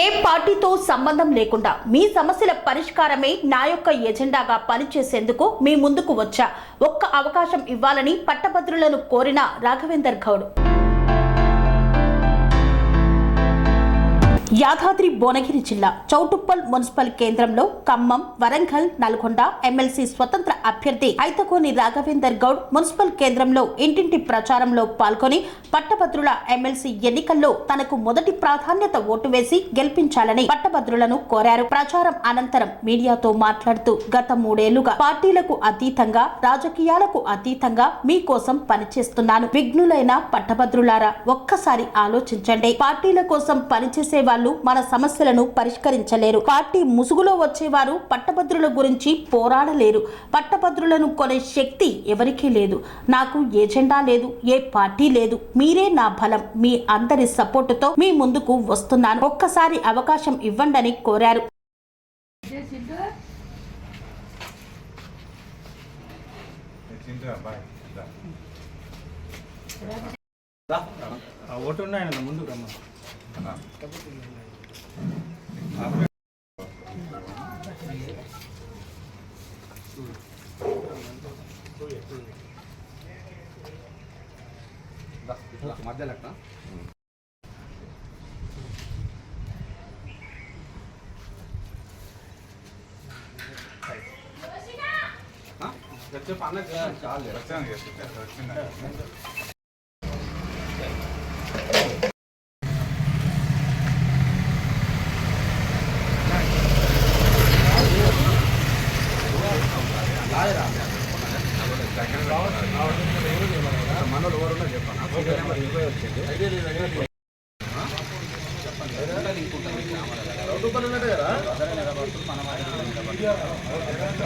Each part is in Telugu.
ఏ పార్టీతో సంబంధం లేకుండా మీ సమస్యల పరిష్కారమే నా యొక్క ఎజెండాగా పనిచేసేందుకు మీ ముందుకు వచ్చా. ఒక్క అవకాశం ఇవ్వాలని పట్టభద్రులను కోరిన రాఘవేందర్ గౌడ్. యాదాద్రి భువనగిరి జిల్లా చౌటుప్పల్ మున్సిపల్ కేంద్రంలో ఖమ్మం వరంగల్ నల్గొండ ఎమ్మెల్సీ స్వతంత్ర అభ్యర్థి ఐతకోని రాఘవేందర్ గౌడ్ మున్సిపల్ కేంద్రంలో ఇంటింటి ప్రచారంలో పాల్గొని పట్టభద్రుల ఎమ్మెల్సీ ఎన్నికల్లో తనకు మొదటి ప్రాధాన్యత ఓటు వేసి గెలిపించాలని పట్టభద్రులను కోరారు. ప్రచారం అనంతరం మీడియాతో మాట్లాడుతూ గత మూడేళ్ళుగా పార్టీలకు అతీతంగా రాజకీయాలకు అతీతంగా మీకోసం పనిచేస్తున్నాను. విఘ్నులైన పట్టభద్రులారా ఒక్కసారి ఆలోచించండి. పార్టీల కోసం పనిచేసే వాళ్ళు మన సమస్యలను పరిష్కరించలేరు. పార్టీ ముసుగులో వచ్చేవారు పట్టభద్రుల గురించి పోరాడలేరు. పట్టభద్రులను కొనే శక్తి ఎవరికీ లేదు. నాకు ఏజెండా లేదు ఏ పార్టీ లేదు. మీరే నా బలం మీ అందరి సపోర్టుతో మీ ముందుకు వస్తున్నాను. ఒక్కసారి అవకాశం ఇవ్వండని కోరారు. ఓటు ఉన్నాయన్న ముందు రమ్మ మధ్యలో చెప్పు అన్న చాలు వచ్చాను చేస్తుంటే మనోడు ఎవరున్నా చెప్పాను సీరియల్ నెంబర్ ఇరవై వచ్చింది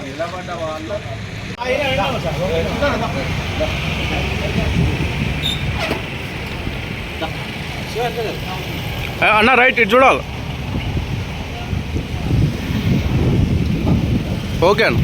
నిలబడ్డ వాళ్ళు అన్న రైట్ ఇటు చూడాలి. ఓకే అన్న.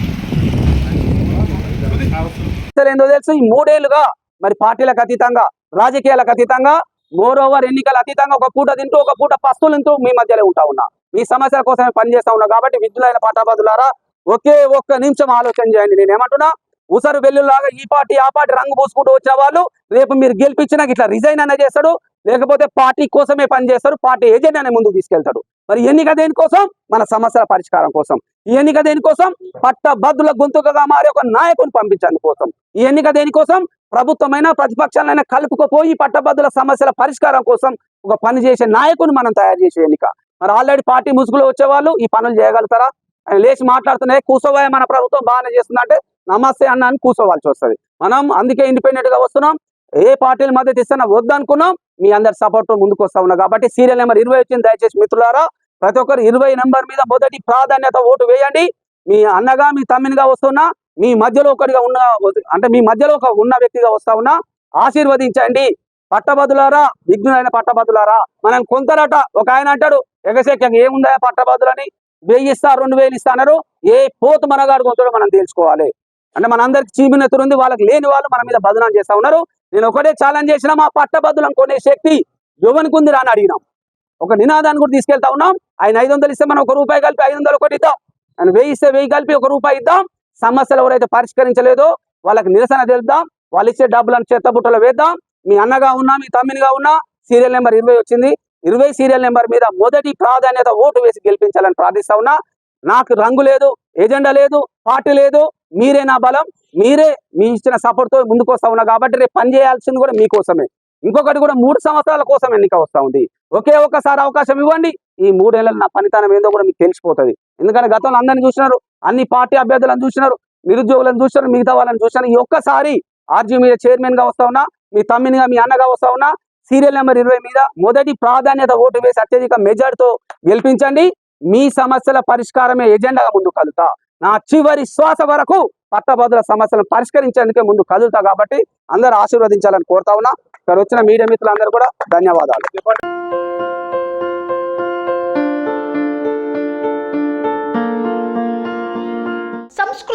అసలు ఏందో తెలుసు? ఈ మూడేళ్ళుగా మరి పార్టీలకు అతీతంగా రాజకీయాలకు అతీతంగా మోరోవర్ ఎన్నికల అతీతంగా ఒక పూట తింటూ ఒక పూట పస్తులు తింటూ మీ మధ్యలో ఉంటా ఉన్నా. మీ సమస్యల కోసమే పనిచేస్తా ఉన్నా కాబట్టి విద్యులైన పట్టభద్రులారా ఒకే ఒక్క నిమిషం ఆలోచన చేయండి. నేను ఏమంటున్నా ఉసరు వెల్లులాగా ఈ పార్టీ ఆ పార్టీ రంగు పూసుకుంటూ వచ్చిన వాళ్ళు రేపు మీరు గెలిపించినాక ఇట్లా రిజైన్ అనేది చేస్తాడు లేకపోతే పార్టీ కోసమే పనిచేస్తారు పార్టీ ఏజెంట్ అనే ముందుకు తీసుకెళ్తాడు. మరి ఎన్నిక దేనికోసం మన సమస్యల పరిష్కారం కోసం. ఈ ఎన్నిక దేనికోసం పట్టభద్రుల గొంతుకగా మారి ఒక నాయకుని పంపించడం కోసం. ఈ ఎన్నిక దేనికోసం ప్రభుత్వమైన ప్రతిపక్షాలైనా కలుపుకుపోయి పట్టభద్రుల సమస్యల పరిష్కారం కోసం ఒక పని చేసే నాయకుని మనం తయారు చేసే ఎన్నిక. మరి ఆల్రెడీ పార్టీ ముసుగులో వచ్చేవాళ్ళు ఈ పనులు చేయగలుగుతారా? ఆయన లేచి మాట్లాడుతున్నాయి కూసోవాయ మన ప్రభుత్వం బాగానే చేస్తుందంటే నమస్తే అన్న అని కూసోవాల్సి వస్తుంది. మనం అందుకే ఇండిపెండెంట్గా వస్తున్నాం. ఏ పార్టీలు మద్దతు ఇస్తున్నా వద్దనుకున్నాం మీ అందరి సపోర్ట్ ముందుకు వస్తా ఉన్నా. కాబట్టి సీరియల్ నెంబర్ ఇరవై వచ్చింది దయచేసి మిత్రులారా ప్రతి ఒక్కరు ఇరవై నెంబర్ మీద మొదటి ప్రాధాన్యత ఓటు వేయండి. మీ అన్నగా మీ తమ్మినిగా వస్తున్నా మీ మధ్యలో ఒకటిగా ఉన్న అంటే మీ మధ్యలో ఒక ఉన్న వ్యక్తిగా వస్తా ఉన్నా ఆశీర్వదించండి. పట్టభద్రులారా విఘ్నులైన పట్టభద్రులారా మనం కొంతరట ఒక ఆయన అంటాడు ఎగసేక ఏముందా పట్టభద్రులని? వెయ్యి ఇస్తా రెండు వేలు ఇస్తా అన్నారు. ఏ పోతు మనగాడు కొంత మనం తెలుసుకోవాలి అంటే మనందరికి చీమినెత్తురు ఉంది వాళ్ళకి లేని వాళ్ళు మన మీద బదనాలు చేస్తా ఉన్నారు. నేను ఒకటే ఛాలెంజ్ చేసిన మా పట్టభద్రులను కొనే శక్తి యువనికి ఉంది అని అడిగినాం. ఒక నినాదాన్ని కూడా తీసుకెళ్తా ఉన్నాం. ఆయన ఐదు వందలు ఇస్తే మనం ఒక రూపాయి కలిపి ఐదు వందలు ఒకటి ఇద్దాం. ఆయన వెయ్యి ఇస్తే వెయ్యి కలిపి ఒక రూపాయి ఇద్దాం. సమస్యలు ఎవరైతే పరిష్కరించలేదో వాళ్ళకి నిరసన తెలుద్దాం వాళ్ళు ఇచ్చే డబ్బులను చెత్తబుట్టలో వేద్దాం. మీ అన్నగా ఉన్నా మీ తమ్మినిగా ఉన్నా సీరియల్ నెంబర్ ఇరవై వచ్చింది. ఇరవై సీరియల్ నెంబర్ మీద మొదటి ప్రాధాన్యత ఓటు వేసి గెలిపించాలని ప్రార్థిస్తా ఉన్నా. నాకు రంగు లేదు ఎజెండా లేదు పార్టీ లేదు. మీరే నా బలం మీరే మీ ఇచ్చిన సపోర్ట్తో ముందుకు వస్తా ఉన్నా కాబట్టి రేపు పని చేయాల్సింది కూడా మీకోసమే ఇంకొకటి కూడా మూడు సంవత్సరాల కోసం ఎన్నిక వస్తా ఉంది. ఒకే ఒక్కసారి అవకాశం ఇవ్వండి. ఈ మూడేళ్ళలో నా పనితనం ఏందో కూడా మీకు తెలిసిపోతుంది. ఎందుకంటే గతంలో అందరిని చూసినారు అన్ని పార్టీ అభ్యర్థులను చూసినారు నిరుద్యోగులను చూసినారు మిగతా వాళ్ళని చూసినారు. ఈ ఒక్కసారి ఆర్జీ మీద చైర్మన్గా వస్తా ఉన్నా మీ తమ్మినిగా మీ అన్నగా వస్తా ఉన్నా సీరియల్ నెంబర్ ఇరవై మీద మొదటి ప్రాధాన్యత ఓటు వేసి అత్యధిక మెజార్టీతో గెలిపించండి. మీ సమస్యల పరిష్కారమే ఎజెండాగా ముందు కలుతా నా చివరి శ్వాస వరకు పట్టభద్రుల సమస్యలను పరిష్కరించేందుకే ముందు కదులుతా కాబట్టి అందరూ ఆశీర్వదించాలని కోరుతా ఉన్నా. ఇక్కడ వచ్చిన మీడియా మిత్రులందరూ కూడా ధన్యవాదాలు.